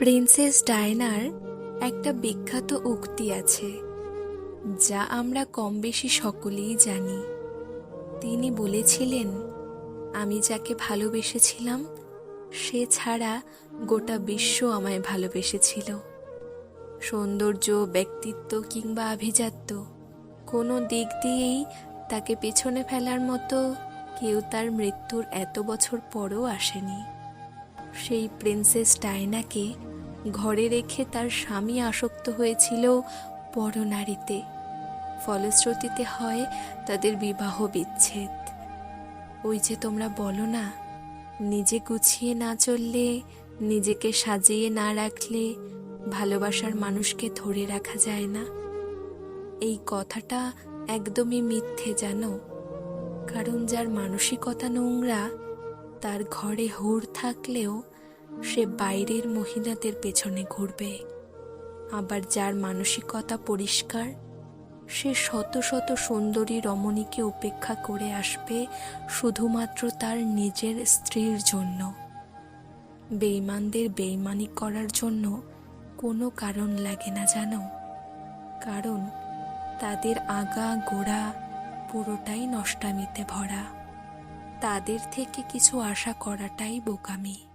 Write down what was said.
Princess ডায়নার একটা বিখ্যাত উক্তি আছে, যা আমরা কম বেশি সকলেই জানি। তিনি বলেছিলেন, আমি যাকে ভালোবেসেছিলাম, সে ছাড়া গোটা বিশ্ব আমায় ভালোবেসেছিল। সৌন্দর্য, ব্যক্তিত্ব কিংবা আভিজাত্য, কোনো দিক দিয়েই তাকে পেছনে ফেলার মতো কেউ তার মৃত্যুর এত বছর পরও আসেনি। সেই প্রিন্সেস ডায়নাকে ঘরে রেখে তার স্বামী আসক্ত হয়েছিল পরনারীতে। ফলশ্রুতিতে হয় তাদের বিবাহ বিচ্ছেদ। ওই যে তোমরা বলো না, নিজে গুছিয়ে না চললে, নিজেকে সাজিয়ে না রাখলে ভালোবাসার মানুষকে ধরে রাখা যায় না। এই কথাটা একদমই মিথ্যে জানো, কারণ যার মানসিকতা নোংরা, তার ঘরে হুর থাকলেও সে বাইরের মহিলাদের পেছনে ঘুরবে। আবার যার মানসিকতা পরিষ্কার, সে শত শত সুন্দরী রমণীকে উপেক্ষা করে আসবে শুধুমাত্র তার নিজের স্ত্রীর জন্য। বেইমানদের বেইমানি করার জন্য কোনো কারণ লাগে না, জানো? কারণ তাদের আগা গোড়া পুরোটাই নষ্টামিতে ভরা। তাদের থেকে কিছু আশা করাটাই বোকামি।